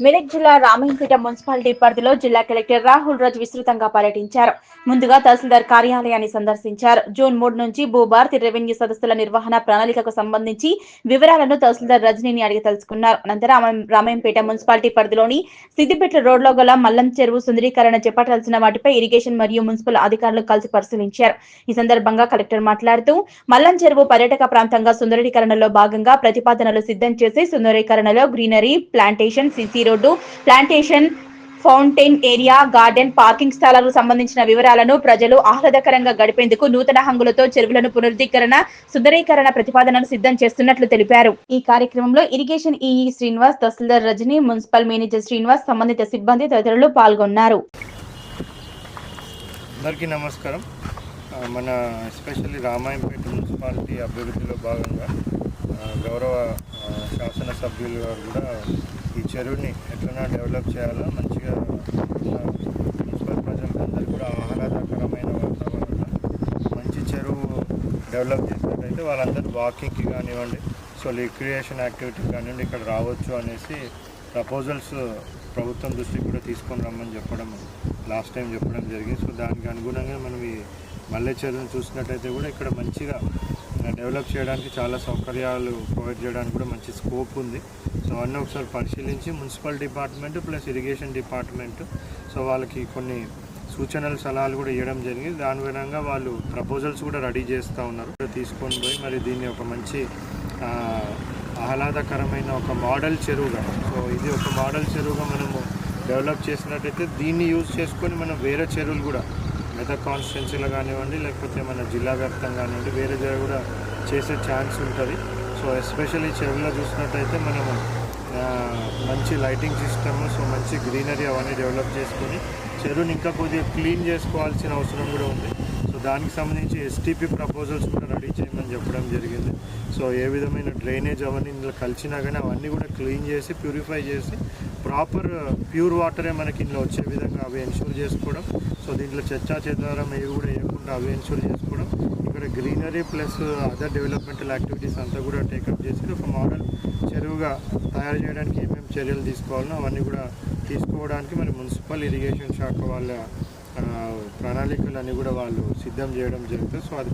మెదక్ జిల్లా రామయ్యంపేట మున్సిపాలిటీ పరిధిలో జిల్లా కలెక్టర్ రాహుల్ రాజ్ విస్తృతంగా పర్యటించారు. ముందుగా తహసీల్దార్ కార్యాలయాన్ని సందర్శించారు. జూన్ మూడు నుంచి భూభారతి రెవెన్యూ సదస్సుల నిర్వహణ ప్రణాళికకు సంబంధించి వివరాలను తహసీల్దార్ రజనీని అడిగి తెలుసుకున్నారు. అనంతరం రామ- మున్సిపాలిటీ పరిధిలోని సిద్దిపేట రోడ్లో గల మల్లం చెరువు సుందరీకరణ చేపట్టాల్సిన వాటిపై ఇరిగేషన్ మరియు మున్సిపల్ అధికారులు కలిసి పరిశీలించారు. ఈ సందర్భంగా కలెక్టర్ మాట్లాడుతూ మల్లం చెరువు పర్యాటక ప్రాంతంగా సుందరీకరణలో భాగంగా ప్రతిపాదనలు సిద్ధం చేసి సుందరీకరణలో greenery plantation CC road plantation fountain area garden parking స్థలాలకు సంబంధించిన వివరాలను ప్రజలు ఆహ్లాదకరంగా గడిపేందుకు నూతన హంగులతో చెరువులను పునరుద్ధీకరణ సుందరీకరణ ప్రతిపాదనను సిద్ధం చేస్తున్నట్లు తెలిపారు. ఈ కార్యక్రమంలో irrigation EE Srinivas tahsildar Rajani municipal manager Srinivas సంబంధిత సిబ్బంది తదితరులు పాల్గొన్నారు. అందరికీ నమస్కారం. మన ఎస్పెషల్లీ రామాయంపేట మున్సిపాలిటీ అభివృద్ధిలో భాగంగా గౌరవ శాసనసభ్యులు గారు కూడా ఈ చెరువుని ఎట్లన్నా డెవలప్ చేయాలో? మంచిగా మున్సిపల్ ప్రజలందరూ కూడా ఆహ్లాదకరమైన వాతావరణం మంచి చెరువు డెవలప్ చేసినట్టయితే వాళ్ళందరూ వాకింగ్కి కానివ్వండి సో రిక్రియేషన్ యాక్టివిటీ కానివ్వండి ఇక్కడ రావచ్చు అనేసి ప్రపోజల్స్ ప్రభుత్వం దృష్టికి కూడా తీసుకొని రమ్మని చెప్పడం లాస్ట్ టైం చెప్పడం జరిగింది. సో దానికి అనుగుణంగా మనం ఈ మల్లె చెరువును చూసినట్టయితే కూడా ఇక్కడ మంచిగా డెవలప్ చేయడానికి చాలా సౌకర్యాలు ప్రొవైడ్ చేయడానికి కూడా మంచి స్కోప్ ఉంది. సో అన్నీ ఒకసారి పరిశీలించి municipal department plus irrigation department. So వాళ్ళకి కొన్ని సూచనలు సలహాలు కూడా ఇవ్వడం జరిగింది. దాని విధంగా వాళ్ళు ప్రపోజల్స్ కూడా రెడీ చేస్తూ ఉన్నారు. తీసుకొని పోయి మరి దీన్ని ఒక మంచి ఆహ్లాదకరమైన ఒక మోడల్ చెరువుగా సో ఇది ఒక మోడల్ చెరువుగా మనము డెవలప్ చేసినట్టయితే దీన్ని యూజ్ చేసుకొని మనం వేరే చెరువులు కూడా మెదక్ కాన్స్టిట్యున్సీలో కానివ్వండి లేకపోతే మన జిల్లా వ్యాప్తంగా కానివ్వండి వేరే దగ్గర కూడా చేసే ఛాన్స్ ఉంటుంది. సో ఎస్పెషల్లీ చెరువులో చూసినట్టయితే మనము మంచి లైటింగ్ సిస్టమ్ సో మంచి గ్రీనరీ అవన్నీ డెవలప్ చేసుకొని చెరువుని ఇంకా కొద్దిగా క్లీన్ చేసుకోవాల్సిన అవసరం కూడా ఉంది. సో దానికి సంబంధించి ఎస్టీపీ ప్రపోజల్స్ కూడా రెడీ చేయమని చెప్పడం జరిగింది. సో ఏ విధమైన డ్రైనేజ్ అవన్నీ ఇందులో కలిసినా కానీ అవన్నీ కూడా క్లీన్ చేసి ప్యూరిఫై చేసి ప్రాపర్ ప్యూర్ వాటరే మనకి ఇందులో వచ్చే విధంగా అవి ఎన్షూర్ చేసుకోవడం. సో దీంట్లో చర్చా చేద్దారం ఏవి కూడా వేయకుండా అవి ఎన్షూర్ చేసుకోవడం. ఇక్కడ greenery plus other developmental activities అంతా కూడా టేకప్ చేసి ఒక మోడల్ చెరువుగా తయారు చేయడానికి ఏమేమి చర్యలు తీసుకోవాలనో అవన్నీ కూడా తీసుకోవడానికి మరి మున్సిపల్ ఇరిగేషన్ శాఖ వాళ్ళ ప్రణాళికలు అన్నీ కూడా వాళ్ళు సిద్ధం చేయడం జరుగుతుంది. సో అది